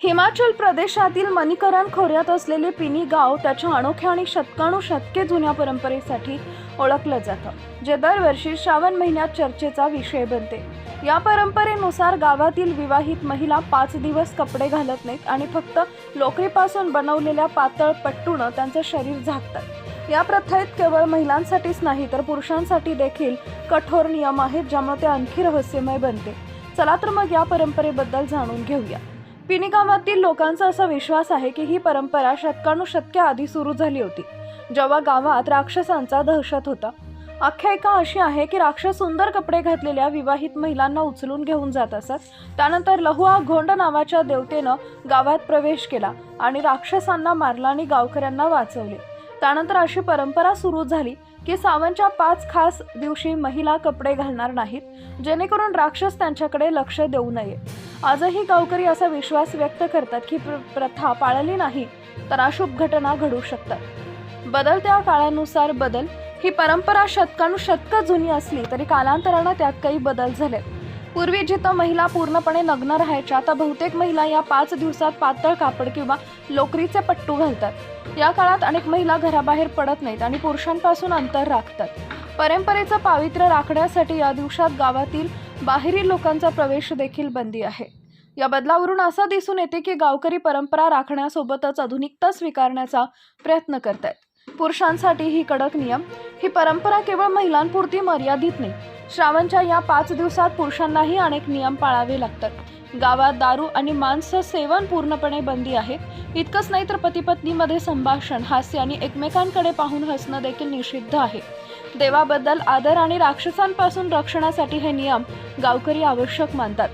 हिमाचल प्रदेशातील मणिकरण खोऱ्यात असलेले पिनी गाव त्याच्या अनोख्या आणि शतकानुशतके जुन्या परंपरेसाठी ओळखलं जातं जे दरवर्षी श्रावण महिन्यात चर्चेचा विषय बनते. या परंपरेनुसार गावातील विवाहित महिला पाच दिवस कपडे घालत नाहीत आणि फक्त लोकरीपासून बनवलेल्या पातळ पट्टूनं त्यांचं शरीर झाकतात. या प्रथेत केवळ महिलांसाठीच नाही तर पुरुषांसाठी देखील कठोर नियम आहेत ज्यामुळे ते आणखी रहस्यमय बनते. चला तर मग या परंपरेबद्दल जाणून घेऊया. पिणी गावातील लोकांचा असा विश्वास आहे की ही परंपरा शतकानुशतके आधी सुरू झाली होती जेव्हा गावात राक्षसांचा दहशत होता. आख्यायिका अशी आहे की राक्षस सुंदर कपडे घातलेल्या विवाहित महिलांना उचलून घेऊन जात असत. त्यानंतर लहुआ घोंड नावाच्या देवतेनं गावात प्रवेश केला आणि राक्षसांना मारला आणि गावकऱ्यांना वाचवले. त्यानंतर अशी परंपरा सुरू झाली की सावनच्या पाच खास दिवशी महिला कपडे घालणार नाहीत जेणेकरून राक्षस त्यांच्याकडे लक्ष देऊ नये. आजही गावकरी असा विश्वास व्यक्त करतात की प्र- प्रथा पाळली नाही तर अशुभ घटना घडू शकतात. बदलत्या काळानुसार बदल. ही परंपरा शतकानुशतकं जुनी असली तरी कालांतरानं त्यात काही बदल झाले पूर्वी जिथं महिला पूर्णपणे नग्न राहायच्या आता बहुतेक महिला या पाच दिवसात पातळ कापड किंवा लोकरीचे पट्टू घालतात. या काळात अनेक महिला घराबाहेर पडत नाहीत आणि पुरुषांपासून अंतर राखतात. परंपरेचं पावित्र्य राखण्यासाठी या दिवसात गावातील बाहेरील लोकांचा प्रवेश देखील बंदी आहे. या बदलावरून असं दिसून येते की गावकरी परंपरा राखण्यासोबतच आधुनिकता स्वीकारण्याचा प्रयत्न करत आहेत पुरुषांसाठी ही कडक नियम ही परंपरा केवळ महिलांपुरती मर्यादित नाही श्रावणच्या या पाच दिवसात पुरुषांनाही अनेक नियम पाळावे लागतात. गावात दारू आणि मांस सेवन पूर्णपणे बंदी आहे इतकंच नाही तर पतीपत्नीमध्ये संभाषण हास्य आणि एकमेकांकडे पाहून हसणं देखील निषिद्ध आहे. देवाबद्दल आदर आणि राक्षसांपासून रक्षणासाठी हे नियम गावकरी आवश्यक मानतात.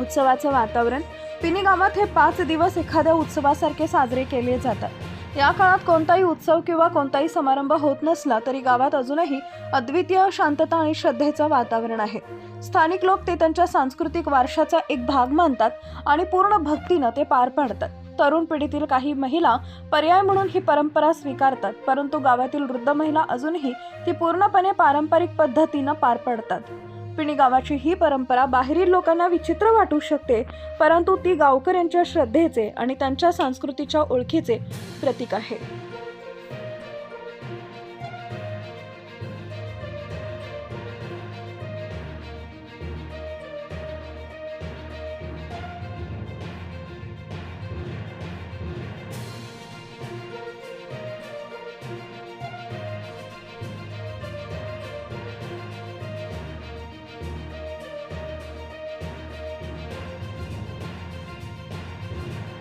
उत्सवाचं वातावरण पिनी गावात हे पाच दिवस एखाद्या उत्सवासारखे साजरे केले जातात. या काळात कोणताही उत्सव किंवा कोणताही समारंभ होत नसला तरी गावात अजूनही अद्वितीय शांतता आणि श्रद्धेचं वातावरण आहे. स्थानिक लोक ते त्यांच्या सांस्कृतिक वारशाचा एक भाग मानतात आणि पूर्ण भक्तीनं ते पार पाडतात. तरुण पिढीतील काही महिला पर्याय म्हणून ही परंपरा स्वीकारतात परंतु गावातील वृद्ध महिला अजूनही ती पूर्णपणे पारंपरिक पद्धतीनं पार पाडतात. पिणी गावाची ही परंपरा बाहेरील लोकांना विचित्र वाटू शकते परंतु ती गावकऱ्यांच्या श्रद्धेचे आणि त्यांच्या संस्कृतीच्या ओळखीचे प्रतीक आहे.